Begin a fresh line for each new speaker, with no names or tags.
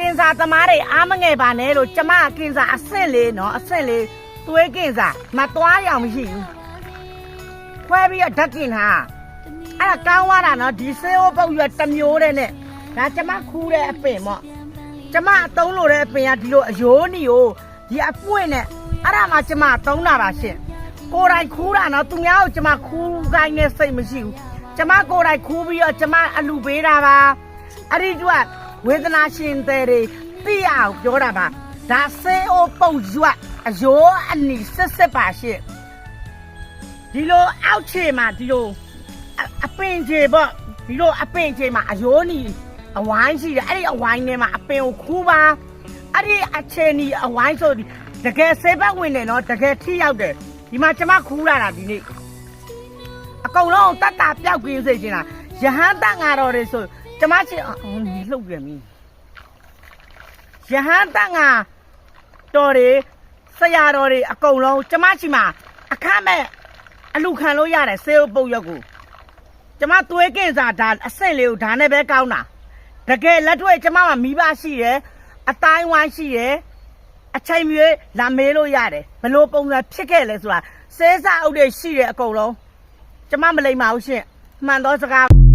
ကင်စာသမားတွေအားမငယ်ပါနဲ့လို့ကျမကကင်စာအဆင့်လေးနော်အဆင့်လေးသွေးကင်စာမသွားရအောင်မရှိဘူးခွဲပြီးတော့ဓာတ်ကင်ဟာအဲ့ဒါကောင်းသွားတာနော်ဒီဆေးဟိုပုတ်ရွက်တစ်မျိုးတဲ့နဲ့ဒါကျမခူးတဲ့အပင်ပေါ့ကျမအသုံးလို့တဲ့အပင်ကဒီလိုအယိုးနီကိုဒီအပွင့်နဲ့အဲ့ဒါမှကျမသုံးတာပါရှင်ကိုယ်တိုင်ခူးတာနော်သူများကိုကျမခူးကိုင်းနဲ့စိတ်မရှိဘူးကျမကိုယ်တိုင်ခူးပြီးတော့ကျမအလူပေးတာပါအဲ့ဒီတော့ ဝေဒနာရှင်တဲ့တွေသိရအောင်ပြောတာပါဒါဆေးအိုပုတ်ရွက်အယိုးအနီစစ်စစ်ပါရှင်ဒီလိုအောက်ခြေမှာဒီလိုအအပင်ခြေပေါ့ဒီလိုအပင်ခြေမှာအယိုးနီအဝိုင်းရှိတယ်အဲ့ဒီအဝိုင်းထဲမှာအပင်ကိုခူးပါအဲ့ဒီအခြေနီအဝိုင်းဆိုဒီတကယ်ဆေးဘက်ဝင်တယ်နော်တကယ်ထိရောက်တယ်ဒီမှာကျမခူးလာတာဒီနေ့အကုန်လုံးတတ်တာပျောက်ကင်းစေချင်တာယဟန်တန်ငါတော်တွေဆို ကျမချင်းအော်ဒီလှုပ်ပြန်ပြီယဟန်တန်ငါတော်တွေဆရာတော်တွေအကုန်လုံးကျမချီမှာအခမဲ့အလူခံလို့ရတယ်ဆေးပုတ်ရက်ကိုကျမသွေးကင်စာဒါအဆင့်လေးကိုဒါနဲ့ပဲကောင်းတာတကယ်လက်တွေ့ကျမမှာမိဘရှိတယ်အတိုင်းဝိုင်းရှိတယ်အချိန်မြေလာမေးလို့ရတယ်ဘလို့ပုံစံဖြစ်ခဲ့လဲဆိုတာစေးစာအုပ်တွေရှိတယ်အကုန်လုံးကျမမလိမ္မာဘူးရှင့်မှန်တော့စကား